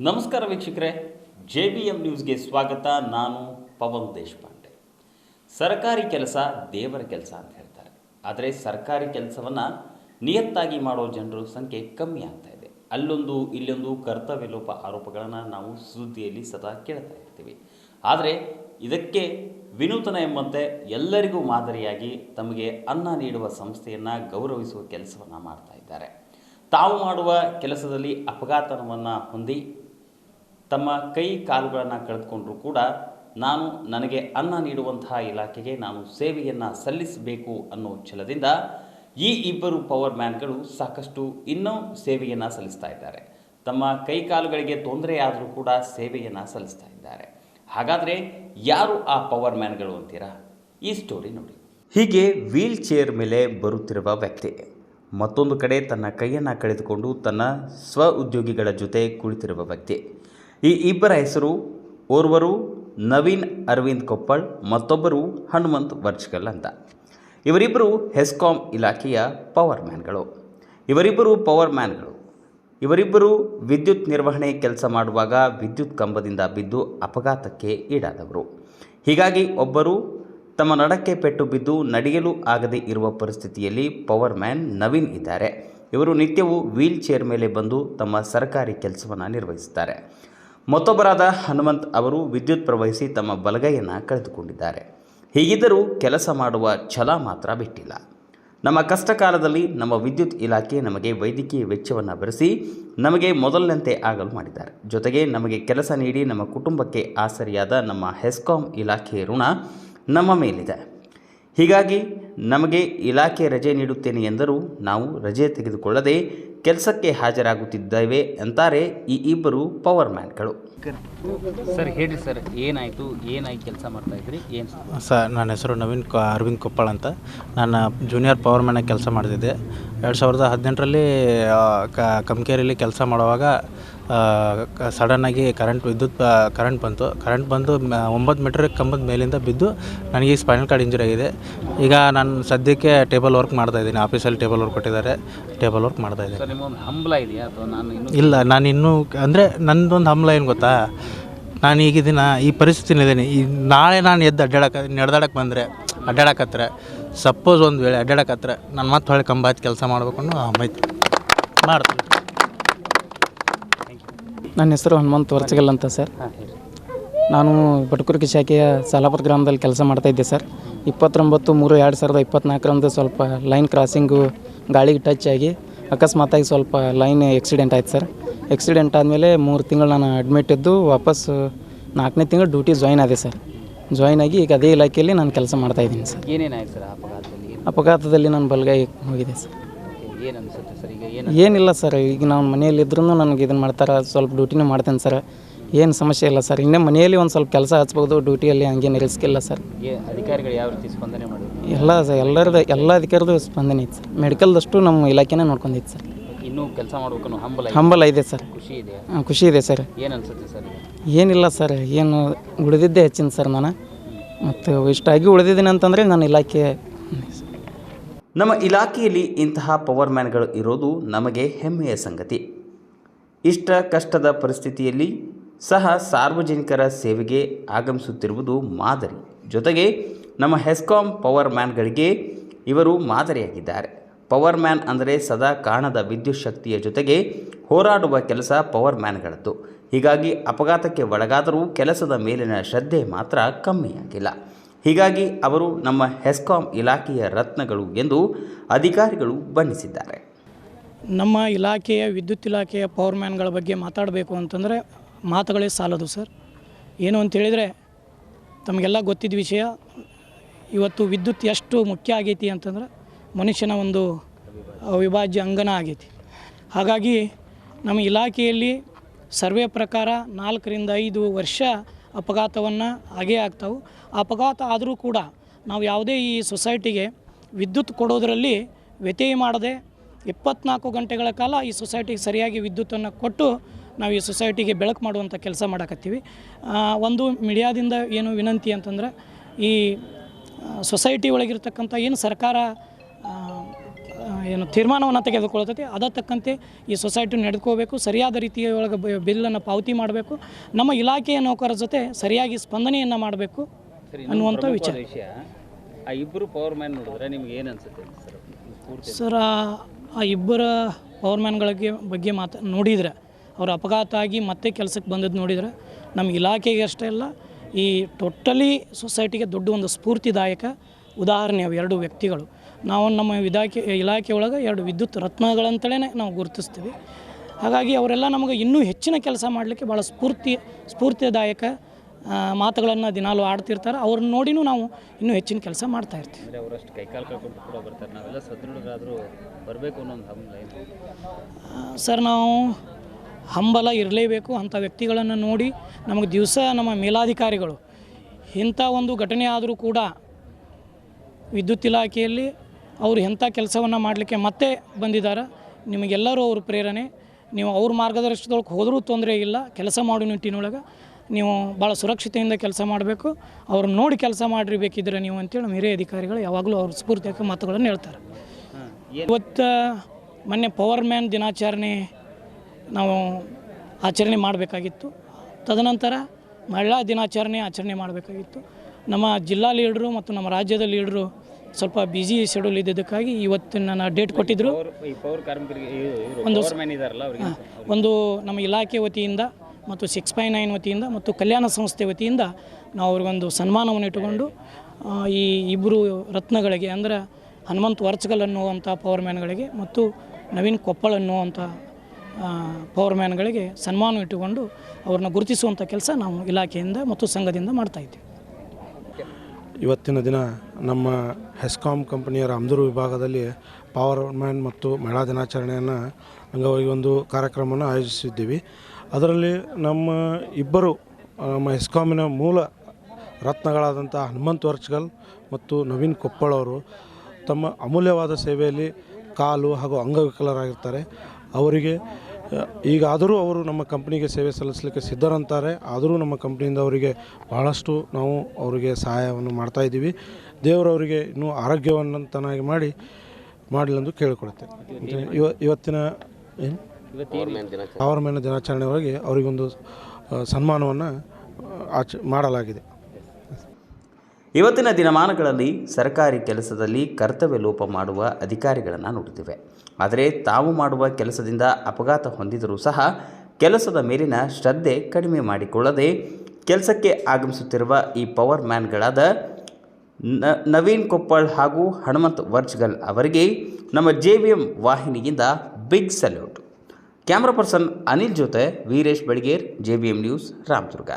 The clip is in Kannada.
ನಮಸ್ಕಾರ ವೀಕ್ಷಕರೇ, ಜೆ ಬಿ ಎಂ ನ್ಯೂಸ್ಗೆ ಸ್ವಾಗತ. ನಾನು ಪವನ್ ದೇಶಪಾಂಡೆ. ಸರ್ಕಾರಿ ಕೆಲಸ ದೇವರ ಕೆಲಸ ಅಂತ ಹೇಳ್ತಾರೆ. ಆದರೆ ಸರ್ಕಾರಿ ಕೆಲಸವನ್ನು ನಿಯತ್ತಾಗಿ ಮಾಡೋ ಜನರ ಸಂಖ್ಯೆ ಕಮ್ಮಿ ಆಗ್ತಾ ಇದೆ. ಅಲ್ಲೊಂದು, ಇಲ್ಲೊಂದು ಕರ್ತವ್ಯ ಲೋಪ ಆರೋಪಗಳನ್ನು ನಾವು ಸುದ್ದಿಯಲ್ಲಿ ಸದಾ ಕೇಳ್ತಾ ಇರ್ತೀವಿ. ಆದರೆ ಇದಕ್ಕೆ ವಿನೂತನ ಎಂಬಂತೆ ಎಲ್ಲರಿಗೂ ಮಾದರಿಯಾಗಿ ತಮಗೆ ಅನ್ನ ನೀಡುವ ಸಂಸ್ಥೆಯನ್ನು ಗೌರವಿಸುವ ಕೆಲಸವನ್ನು ಮಾಡ್ತಾ ಇದ್ದಾರೆ. ತಾವು ಮಾಡುವ ಕೆಲಸದಲ್ಲಿ ಅಪಘಾತವನ್ನು ಹೊಂದಿ ತಮ್ಮ ಕೈ ಕಾಲುಗಳನ್ನು ಕಳೆದುಕೊಂಡರೂ ಕೂಡ ನಾನು ನನಗೆ ಅನ್ನ ನೀಡುವಂತಹ ಇಲಾಖೆಗೆ ನಾನು ಸೇವೆಯನ್ನು ಸಲ್ಲಿಸಬೇಕು ಅನ್ನೋ ಛಲದಿಂದ ಈ ಇಬ್ಬರು ಪವರ್ ಮ್ಯಾನ್ಗಳು ಸಾಕಷ್ಟು ಇನ್ನೂ ಸೇವೆಯನ್ನು ಸಲ್ಲಿಸ್ತಾ ಇದ್ದಾರೆ. ತಮ್ಮ ಕೈ ಕಾಲುಗಳಿಗೆ ತೊಂದರೆ ಆದರೂ ಕೂಡ ಸೇವೆಯನ್ನು ಸಲ್ಲಿಸ್ತಾ ಇದ್ದಾರೆ. ಹಾಗಾದರೆ ಯಾರು ಆ ಪವರ್ ಮ್ಯಾನ್ಗಳು ಅಂತೀರಾ? ಈ ಸ್ಟೋರಿ ನೋಡಿ. ಹೀಗೆ ವೀಲ್ ಚೇರ್ ಮೇಲೆ ಬರುತ್ತಿರುವ ವ್ಯಕ್ತಿ ಮತ್ತೊಂದು ಕಡೆ ತನ್ನ ಕೈಯನ್ನು ಕಳೆದುಕೊಂಡು ತನ್ನ ಸ್ವ ಉದ್ಯೋಗಿಗಳ ಜೊತೆ ಕುಳಿತಿರುವ ವ್ಯಕ್ತಿ. ಈ ಇಬ್ಬರ ಹೆಸರು ಓರ್ವರು ನವೀನ್ ಅರವಿಂದ್ ಕೊಪ್ಪಳ್, ಮತ್ತೊಬ್ಬರು ಹನುಮಂತ್ ವರ್ಜ್ಗಲ್ ಅಂತ. ಇವರಿಬ್ಬರು ಹೆಸ್ಕಾಂ ಇಲಾಖೆಯ ಪವರ್ ಮ್ಯಾನ್ಗಳು. ಇವರಿಬ್ಬರು ಪವರ್ ಮ್ಯಾನ್ಗಳು. ಇವರಿಬ್ಬರು ವಿದ್ಯುತ್ ನಿರ್ವಹಣೆ ಕೆಲಸ ಮಾಡುವಾಗ ವಿದ್ಯುತ್ ಕಂಬದಿಂದ ಬಿದ್ದು ಅಪಘಾತಕ್ಕೆ ಈಡಾದವರು. ಹೀಗಾಗಿ ಒಬ್ಬರು ತಮ್ಮ ನಡಕ್ಕೆ ಪೆಟ್ಟು ಬಿದ್ದು ನಡೆಯಲು ಆಗದೇ ಇರುವ ಪರಿಸ್ಥಿತಿಯಲ್ಲಿ ಪವರ್ ಮ್ಯಾನ್ ನವೀನ್ ಇದ್ದಾರೆ. ಇವರು ನಿತ್ಯವೂ ವೀಲ್ ಚೇರ್ ಮೇಲೆ ಬಂದು ತಮ್ಮ ಸರ್ಕಾರಿ ಕೆಲಸವನ್ನು ನಿರ್ವಹಿಸುತ್ತಾರೆ. ಮತ್ತೊಬ್ಬರಾದ ಹನುಮಂತ್ ಅವರು ವಿದ್ಯುತ್ ಪ್ರವಹಿಸಿ ತಮ್ಮ ಬಲಗೈಯನ್ನು ಕಳೆದುಕೊಂಡಿದ್ದಾರೆ. ಹೀಗಿದ್ದರೂ ಕೆಲಸ ಮಾಡುವ ಛಲ ಮಾತ್ರ ಬಿಟ್ಟಿಲ್ಲ. ನಮ್ಮ ಕಷ್ಟ ಕಾಲದಲ್ಲಿ ನಮ್ಮ ವಿದ್ಯುತ್ ಇಲಾಖೆ ನಮಗೆ ವೈದ್ಯಕೀಯ ವೆಚ್ಚವನ್ನು ಭರಿಸಿ ನಮಗೆ ಮೊದಲಿನಂತೆ ಆಗಲು ಮಾಡಿದ್ದಾರೆ. ಜೊತೆಗೆ ನಮಗೆ ಕೆಲಸ ನೀಡಿ ನಮ್ಮ ಕುಟುಂಬಕ್ಕೆ ಆಸರಿಯಾದ ನಮ್ಮ ಹೆಸ್ಕಾಂ ಇಲಾಖೆಯ ಋಣ ನಮ್ಮ ಮೇಲಿದೆ. ಹೀಗಾಗಿ ನಮಗೆ ಇಲಾಖೆ ರಜೆ ನೀಡುತ್ತೇನೆ ಎಂದರೂ ನಾವು ರಜೆ ತೆಗೆದುಕೊಳ್ಳದೆ ಕೆಲಸಕ್ಕೆ ಹಾಜರಾಗುತ್ತಿದ್ದೇವೆ ಅಂತಾರೆ ಈ ಇಬ್ಬರು ಪವರ್ ಮ್ಯಾನ್ಗಳು. ಸರ್ ಹೇಳಿ ಸರ್ ಏನಾಯಿತು ಏನಾಗಿ ಕೆಲಸ ಮಾಡ್ತಾ ಇದ್ರಿ ಏನು ಸರ್? ನನ್ನ ಹೆಸರು ನವೀನ್ ಕ ಅರವಿಂದ್ ಕೊಪ್ಪಳ ಅಂತ. ನಾನು ಜೂನಿಯರ್ ಪವರ್ ಮ್ಯಾನಾಗಿ ಕೆಲಸ ಮಾಡ್ತಿದ್ದೆ. ಎರಡು ಸಾವಿರದ ಹದಿನೆಂಟರಲ್ಲಿ ಕಮ್ಕೇರಿಯಲ್ಲಿ ಕೆಲಸ ಮಾಡುವಾಗ ಸಡನ್ನಾಗಿ ಕರೆಂಟ್ ವಿದ್ಯುತ್ ಕರೆಂಟ್ ಬಂತು. ಕರೆಂಟ್ ಬಂದು ಒಂಬತ್ತು ಮೀಟರ್ ಕಂಬದ ಮೇಲಿಂದ ಬಿದ್ದು ನನಗೆ ಸ್ಪೈನಲ್ ಕಾರ್ಡ್ ಇಂಜುರಿ ಆಗಿದೆ. ಈಗ ನಾನು ಸದ್ಯಕ್ಕೆ ಟೇಬಲ್ ವರ್ಕ್ ಮಾಡ್ತಾ ಇದ್ದೀನಿ. ಆಫೀಸಲ್ಲಿ ಟೇಬಲ್ ವರ್ಕ್ ಕೊಟ್ಟಿದ್ದಾರೆ. ಟೇಬಲ್ ವರ್ಕ್ ಮಾಡ್ತಾ ಇದ್ದೀನಿ. ಹಂಬಲ ಇದೆಯಾ? ಅಥವಾ ನಾನು ಇಲ್ಲ ನಾನು ಇನ್ನೂ ಅಂದರೆ ನನ್ನದೊಂದು ಹಂಬಲ ಏನು ಗೊತ್ತಾ? ನಾನು ಈಗಿದ್ದೀನ ಈ ಪರಿಸ್ಥಿತಿನಿದ್ದೀನಿ ಈ ನಾಳೆ ನಾನು ಎದ್ದು ಅಡ್ಡಾಡಕ್ಕೆ ನಡೆದಾಡಕ್ಕೆ ಬಂದರೆ ಅಡ್ಡಾಡಕತ್ರೆ ಸಪೋಸ್ ಒಂದು ವೇಳೆ ಅಡ್ಡಾಡಕತ್ರೆ ನಾನು ಮತ್ತೆ ಹೊಳೆ ಕಂಬ ಹಚ್ಚಿ ಕೆಲಸ ಮಾಡಬೇಕು ಅನ್ನೋ ಮಾಡ್ತೀನಿ. ನನ್ನ ಹೆಸರು ಹನುಮಂತ ವರ್ಚಗಲ್ ಅಂತ ಸರ್. ನಾನು ಬಟಕುರ್ಕಿ ಶಾಖೆಯ ಸಾಲಾಪುರ ಗ್ರಾಮದಲ್ಲಿ ಕೆಲಸ ಮಾಡ್ತಾ ಇದ್ದೆ ಸರ್. ಇಪ್ಪತ್ತೊಂಬತ್ತು ಮೂರು ಎರಡು ಸಾವಿರದ ಇಪ್ಪತ್ನಾಲ್ಕರಂದು ಸ್ವಲ್ಪ ಲೈನ್ ಕ್ರಾಸಿಂಗು ಗಾಳಿಗೆ ಟಚ್ ಆಗಿ ಅಕಸ್ಮಾತಾಗಿ ಸ್ವಲ್ಪ ಲೈನ್ ಆಕ್ಸಿಡೆಂಟ್ ಆಯ್ತು ಸರ್. ಆಕ್ಸಿಡೆಂಟ್ ಆದಮೇಲೆ ಮೂರು ತಿಂಗಳು ನಾನು ಅಡ್ಮಿಟ್ ಇದ್ದು ವಾಪಸ್ ನಾಲ್ಕನೇ ತಿಂಗಳು ಡ್ಯೂಟಿ ಜಾಯ್ನ್ ಆದೆ ಸರ್. ಜಾಯ್ನ್ ಆಗಿ ಈಗ ಅದೇ ಇಲಾಖೆಯಲ್ಲಿ ನಾನು ಕೆಲಸ ಮಾಡ್ತಾ ಇದ್ದೀನಿ ಸರ್. ಏನೇನಾಯ್ತು ಸರ್ ಅಪಘಾತದಲ್ಲಿ? ಅಪಘಾತದಲ್ಲಿ ನಾನು ಬಲಗೈ ಹೋಗಿದೆ ಸರ್. ಏನು ಅನಿಸುತ್ತೆ ಸರ್ ಏನಿಲ್ಲ ಸರ್ ಈಗ ನಾವು ಮನೆಯಲ್ಲಿದ್ರೂ ನನಗೆ ಇದನ್ನು ಮಾಡ್ತಾರೆ ಸ್ವಲ್ಪ ಡ್ಯೂಟಿನೂ ಮಾಡ್ತೇನೆ ಸರ್. ಏನು ಸಮಸ್ಯೆ ಇಲ್ಲ ಸರ್ ಇನ್ನೇ ಮನೆಯಲ್ಲಿ ಒಂದು ಸ್ವಲ್ಪ ಕೆಲಸ ಹಚ್ಬೋದು ಡ್ಯೂಟಿಯಲ್ಲಿ ಹಂಗೇನು ರಿಸ್ಕ್ ಇಲ್ಲ ಸರ್. ಅಧಿಕಾರಿಗಳು ಯಾವ ರೀತಿ ಸ್ಪಂದನೆ ಮಾಡಿದ್ರು? ಎಲ್ಲ ಸರ್ ಎಲ್ಲರದ್ದು ಎಲ್ಲ ಅಧಿಕಾರದ ಸ್ಪಂದನೆ ಇತ್ತು ಸರ್. ಮೆಡಿಕಲ್ದಷ್ಟು ನಮ್ಮ ಇಲಾಖೆನೇ ನೋಡ್ಕೊಂಡಿತ್ತು ಸರ್. ಇನ್ನೂ ಕೆಲಸ ಮಾಡಬೇಕು ಹಂಬಲ ಇದೆ. ಹಂಬಲ ಇದೆ ಸರ್. ಖುಷಿ ಇದೆ? ಹಾಂ ಖುಷಿ ಇದೆ ಸರ್. ಏನು ಅನಿಸುತ್ತೆ ಸರ್ ಏನಿಲ್ಲ ಸರ್ ಏನು ಉಳಿದಿದ್ದೇ ಹೆಚ್ಚಿನ ಸರ್ ನಾನು. ಮತ್ತು ಇಷ್ಟಾಗಿ ಉಳಿದಿದ್ದೀನಿ ಅಂತಂದರೆ ನನ್ನ ಇಲಾಖೆ ನಮ್ಮ ಇಲಾಖೆಯಲ್ಲಿ ಇಂತಹ ಪವರ್ ಮ್ಯಾನ್ಗಳು ಇರೋದು ನಮಗೆ ಹೆಮ್ಮೆಯ ಸಂಗತಿ. ಇಷ್ಟ ಕಷ್ಟದ ಪರಿಸ್ಥಿತಿಯಲ್ಲಿ ಸಹ ಸಾರ್ವಜನಿಕರ ಸೇವೆಗೆ ಆಗಮಿಸುತ್ತಿರುವುದು ಮಾದರಿ. ಜೊತೆಗೆ ನಮ್ಮ ಹೆಸ್ಕಾಂ ಪವರ್ ಮ್ಯಾನ್ಗಳಿಗೆ ಇವರು ಮಾದರಿಯಾಗಿದ್ದಾರೆ. ಪವರ್ ಮ್ಯಾನ್ ಅಂದರೆ ಸದಾ ಕಾಣದ ವಿದ್ಯುತ್ ಶಕ್ತಿಯ ಜೊತೆಗೆ ಹೋರಾಡುವ ಕೆಲಸ ಪವರ್ ಮ್ಯಾನ್ಗಳದ್ದು ಹೀಗಾಗಿ ಅಪಘಾತಕ್ಕೆ ಒಳಗಾದರೂ ಕೆಲಸದ ಮೇಲಿನ ಶ್ರದ್ಧೆ ಮಾತ್ರ ಕಮ್ಮಿಯಾಗಿಲ್ಲ. ಹೀಗಾಗಿ ಅವರು ನಮ್ಮ ಹೆಸ್ಕಾಂ ಇಲಾಖೆಯ ರತ್ನಗಳು ಎಂದು ಅಧಿಕಾರಿಗಳು ಬಣ್ಣಿಸಿದ್ದಾರೆ. ನಮ್ಮ ಇಲಾಖೆಯ ವಿದ್ಯುತ್ ಇಲಾಖೆಯ ಪವರ್ಮ್ಯಾನ್ಗಳ ಬಗ್ಗೆ ಮಾತಾಡಬೇಕು ಅಂತಂದರೆ ಮಾತುಗಳೇ ಸಾಲದು ಸರ್ ಏನು ಅಂತೇಳಿದರೆ ತಮಗೆಲ್ಲ ಗೊತ್ತಿದ್ದ ವಿಷಯ, ಇವತ್ತು ವಿದ್ಯುತ್ ಎಷ್ಟು ಮುಖ್ಯ ಆಗೈತಿ ಅಂತಂದ್ರೆ ಮನುಷ್ಯನ ಒಂದು ಅವಿಭಾಜ್ಯ ಅಂಗನ ಆಗೈತಿ. ಹಾಗಾಗಿ ನಮ್ಮ ಇಲಾಖೆಯಲ್ಲಿ ಸರ್ವೆ ಪ್ರಕಾರ ನಾಲ್ಕರಿಂದ ಐದು ವರ್ಷ ಅಪಘಾತವನ್ನು ಆಗೇ ಆಗ್ತಾವೆ. ಅಪಘಾತ ಆದರೂ ಕೂಡ ನಾವು ಯಾವುದೇ ಈ ಸೊಸೈಟಿಗೆ ವಿದ್ಯುತ್ ಕೊಡೋದರಲ್ಲಿ ವ್ಯತ್ಯಯ ಮಾಡದೆ ಇಪ್ಪತ್ನಾಲ್ಕು ಗಂಟೆಗಳ ಕಾಲ ಈ ಸೊಸೈಟಿಗೆ ಸರಿಯಾಗಿ ವಿದ್ಯುತ್ತನ್ನು ಕೊಟ್ಟು ನಾವು ಈ ಸೊಸೈಟಿಗೆ ಬೆಳಕು ಮಾಡುವಂಥ ಕೆಲಸ ಮಾಡಕತ್ತೀವಿ. ಒಂದು ಮೀಡಿಯಾದಿಂದ ಏನು ವಿನಂತಿ ಅಂತಂದ್ರೆ ಈ ಸೊಸೈಟಿ ಒಳಗಿರ್ತಕ್ಕಂಥ ಏನು ಸರ್ಕಾರ ಏನು ತೀರ್ಮಾನವನ್ನು ತೆಗೆದುಕೊಳ್ಳುತ್ತದೆ ಅದ ತಕ್ಕಂತೆ ಈ ಸೊಸೈಟಿ ನಡೆದುಕೋಬೇಕು. ಸರಿಯಾದ ರೀತಿಯೊಳಗೆ ಬಿಲ್ಲನ್ನು ಪಾವತಿ ಮಾಡಬೇಕು. ನಮ್ಮ ಇಲಾಖೆಯ ನೌಕರರ ಜೊತೆ ಸರಿಯಾಗಿ ಸ್ಪಂದನೆಯನ್ನು ಮಾಡಬೇಕು ಅನ್ನುವಂಥ ವಿಚಾರ. ವಿಷಯ ಆ ಇಬ್ಬರು ಪವರ್ ಮ್ಯಾನ್ ನೋಡಿದ್ರೆ ನಿಮ್ಗೆ ಏನು ಅನ್ಸುತ್ತೆ? ಸರ್ ಆ- ಇಬ್ಬರ ಇಬ್ಬರ ಪವರ್ಮ್ಯಾನ್ಗಳಿಗೆ ಬಗ್ಗೆ ಮಾತು ನೋಡಿದರೆ ಅವರು ಅಪಘಾತ ಆಗಿ ಮತ್ತೆ ಕೆಲಸಕ್ಕೆ ಬಂದದ್ದು ನೋಡಿದರೆ ನಮ್ಮ ಇಲಾಖೆಗೆ ಅಷ್ಟೇ ಅಲ್ಲ ಈ ಟೋಟಲಿ ಸೊಸೈಟಿಗೆ ದೊಡ್ಡ ಒಂದು ಸ್ಫೂರ್ತಿದಾಯಕ ಉದಾಹರಣೆ ಅವು ಎರಡು ವ್ಯಕ್ತಿಗಳು. ನಾವು ನಮ್ಮ ಇಲಾಖೆ ಇಲಾಖೆ ಒಳಗೆ ಎರಡು ವಿದ್ಯುತ್ ರತ್ನಗಳಂತಲೇ ನಾವು ಗುರುತಿಸ್ತೀವಿ. ಹಾಗಾಗಿ ಅವರೆಲ್ಲ ನಮಗೆ ಇನ್ನೂ ಹೆಚ್ಚಿನ ಕೆಲಸ ಮಾಡಲಿಕ್ಕೆ ಭಾಳ ಸ್ಫೂರ್ತಿ ಸ್ಫೂರ್ತಿದಾಯಕ ಮಾತುಗಳನ್ನು ದಿನಾಲು ಆಡ್ತಿರ್ತಾರೆ. ಅವ್ರನ್ನ ನೋಡಿನೂ ನಾವು ಇನ್ನೂ ಹೆಚ್ಚಿನ ಕೆಲಸ ಮಾಡ್ತಾ ಇರ್ತೀವಿ. ಅಂದರೆ ಅವರಷ್ಟು ಕೈಕಾಲು ಕಳ್ಕೊಂಡು ಕೂಡ ಬರ್ತಾರೆ. ನಾವೆಲ್ಲ ಸದೃಢರಾದರೂ ಬರಬೇಕು ಅನ್ನೋ ಒಂದು ಹಂಬಲ ಏನು? ಸರ್ ನಾವು ಹಂಬಲ ಇರಲೇಬೇಕು ಅಂಥ ವ್ಯಕ್ತಿಗಳನ್ನು ನೋಡಿ ನಮಗೆ ದಿವಸ ನಮ್ಮ ಮೇಲಾಧಿಕಾರಿಗಳು ಇಂಥ ಒಂದು ಘಟನೆ ಆದರೂ ಕೂಡ ವಿದ್ಯುತ್ ಇಲಾಖೆಯಲ್ಲಿ ಅವರು ಎಂಥ ಕೆಲಸವನ್ನು ಮಾಡಲಿಕ್ಕೆ ಮತ್ತೆ ಬಂದಿದ್ದಾರೆ ನಿಮಗೆಲ್ಲರೂ ಅವ್ರ ಪ್ರೇರಣೆ. ನೀವು ಅವ್ರ ಮಾರ್ಗದರ್ಶನದೊಳಗೆ ಹೋದರೂ ತೊಂದರೆ ಇಲ್ಲ ಕೆಲಸ ಮಾಡೋ ನಿಟ್ಟಿನೊಳಗೆ. ನೀವು ಭಾಳ ಸುರಕ್ಷತೆಯಿಂದ ಕೆಲಸ ಮಾಡಬೇಕು. ಅವ್ರನ್ನ ನೋಡಿ ಕೆಲಸ ಮಾಡಿರ್ಬೇಕಿದ್ರೆ ನೀವು ಅಂತೇಳಿ ನಮ್ಮ ಹಿರಿಯ ಅಧಿಕಾರಿಗಳು ಯಾವಾಗಲೂ ಅವ್ರ ಸ್ಫೂರ್ತಿಯಾಗಿ ಮಾತುಗಳನ್ನು ಹೇಳ್ತಾರೆ. ಇವತ್ತು ಮೊನ್ನೆ ಪವರ್ ಮ್ಯಾನ್ ದಿನಾಚರಣೆ ನಾವು ಆಚರಣೆ ಮಾಡಬೇಕಾಗಿತ್ತು. ತದನಂತರ ಮಹಿಳಾ ದಿನಾಚರಣೆ ಆಚರಣೆ ಮಾಡಬೇಕಾಗಿತ್ತು. ನಮ್ಮ ಜಿಲ್ಲಾ ಲೀಡ್ರು ಮತ್ತು ನಮ್ಮ ರಾಜ್ಯದ ಲೀಡ್ರು ಸ್ವಲ್ಪ ಬ್ಯುಸಿ ಶೆಡ್ಯೂಲ್ ಇದ್ದಿದ್ದಕ್ಕಾಗಿ ಇವತ್ತು ನನ್ನ ಡೇಟ್ ಕೊಟ್ಟಿದ್ದರು ಒಂದು ಒಂದು ನಮ್ಮ ಇಲಾಖೆ ವತಿಯಿಂದ ಮತ್ತು ಸಿಕ್ಸ್ ಫೈ ನೈನ್ ವತಿಯಿಂದ ಮತ್ತು ಕಲ್ಯಾಣ ಸಂಸ್ಥೆ ವತಿಯಿಂದ ನಾವು ಅವ್ರಿಗೊಂದು ಸನ್ಮಾನವನ್ನು ಇಟ್ಟುಕೊಂಡು ಈ ಇಬ್ಬರು ರತ್ನಗಳಿಗೆ ಅಂದರೆ ಹನುಮಂತ್ ವರ್ಚಗಲ್ ಅನ್ನುವಂಥ ಪವರ್ ಮ್ಯಾನ್ಗಳಿಗೆ ಮತ್ತು ನವೀನ್ ಕೊಪ್ಪಳ ಅನ್ನುವಂಥ ಪವರ್ ಮ್ಯಾನ್ಗಳಿಗೆ ಸನ್ಮಾನ ಇಟ್ಟುಕೊಂಡು ಅವ್ರನ್ನ ಗುರುತಿಸುವಂಥ ಕೆಲಸ ನಾವು ಇಲಾಖೆಯಿಂದ ಮತ್ತು ಸಂಘದಿಂದ ಮಾಡ್ತಾಯಿದ್ದೀವಿ ಇವತ್ತಿನ ದಿನ ನಮ್ಮ ಹೆಸ್ಕಾಮ್ ಕಂಪನಿಯ ರಾಮದುರ್ಗ ವಿಭಾಗದಲ್ಲಿ ಪವರ್ ಮ್ಯಾನ್ ಮತ್ತು ಮಹಿಳಾ ದಿನಾಚರಣೆಯನ್ನು ಅಂಗವಾಗಿ ಒಂದು ಕಾರ್ಯಕ್ರಮವನ್ನು ಆಯೋಜಿಸಿದ್ದೀವಿ. ಅದರಲ್ಲಿ ನಮ್ಮ ಇಬ್ಬರು ನಮ್ಮ ಹೆಸ್ಕಾಮಿನ ಮೂಲ ರತ್ನಗಳಾದಂಥ ಹನುಮಂತ್ ವರ್ಚ್ಗಲ್ ಮತ್ತು ನವೀನ್ ಕೊಪ್ಪಳ್ ಅವರು ತಮ್ಮ ಅಮೂಲ್ಯವಾದ ಸೇವೆಯಲ್ಲಿ ಕಾಲು ಹಾಗೂ ಅಂಗವಿಕಲರಾಗಿರ್ತಾರೆ. ಅವರಿಗೆ ಈಗಾದರೂ ಅವರು ನಮ್ಮ ಕಂಪ್ನಿಗೆ ಸೇವೆ ಸಲ್ಲಿಸಲಿಕ್ಕೆ ಸಿದ್ಧರಂತಾರೆ. ಆದರೂ ನಮ್ಮ ಕಂಪ್ನಿಯಿಂದ ಅವರಿಗೆ ಬಹಳಷ್ಟು ನಾವು ಅವರಿಗೆ ಸಹಾಯವನ್ನು ಮಾಡ್ತಾಯಿದ್ದೀವಿ ದೇವರವರಿಗೆ ಇನ್ನೂ ಆರೋಗ್ಯವಂತನಾಗಿ ಮಾಡಿ ಮಾಡಲೆಂದು ಕೇಳಿಕೊಡುತ್ತೆ ಇವ, ಇವತ್ತಿನ ಏನು? ಅವರ ಮೇಲೆ ದಿನಾಚರಣೆವರೆಗೆ ಅವರಿಗೊಂದು ಸನ್ಮಾನವನ್ನು ಆಚ, ಮಾಡಲಾಗಿದೆ. ಇವತ್ತಿನ ದಿನಮಾನಗಳಲ್ಲಿ ಸರ್ಕಾರಿ ಕೆಲಸದಲ್ಲಿ ಕರ್ತವ್ಯ ಲೋಪ ಮಾಡುವ ಅಧಿಕಾರಿಗಳನ್ನು ನೋಡುತ್ತಿವೆ ಆದರೆ ತಾವು ಮಾಡುವ ಕೆಲಸದಿಂದ ಅಪಘಾತ ಹೊಂದಿದರೂ ಸಹ ಕೆಲಸದ ಮೇಲಿನ ಶ್ರದ್ಧೆ ಕಡಿಮೆ ಮಾಡಿಕೊಳ್ಳದೆ ಕೆಲಸಕ್ಕೆ ಆಗಮಿಸುತ್ತಿರುವ ಈ ಪವರ್ ಮ್ಯಾನ್ಗಳಾದ ನವೀನ್ ಕೊಪ್ಪಳ್ ಹಾಗೂ ಹನುಮಂತ್ ವರ್ಜ್ಗಲ್ ಅವರಿಗೆ ನಮ್ಮ J V M ವಾಹಿನಿಯಿಂದ big salute. Camera person Anil ಜೊತೆ Veeresh Belager, J B M news, Ramdurg.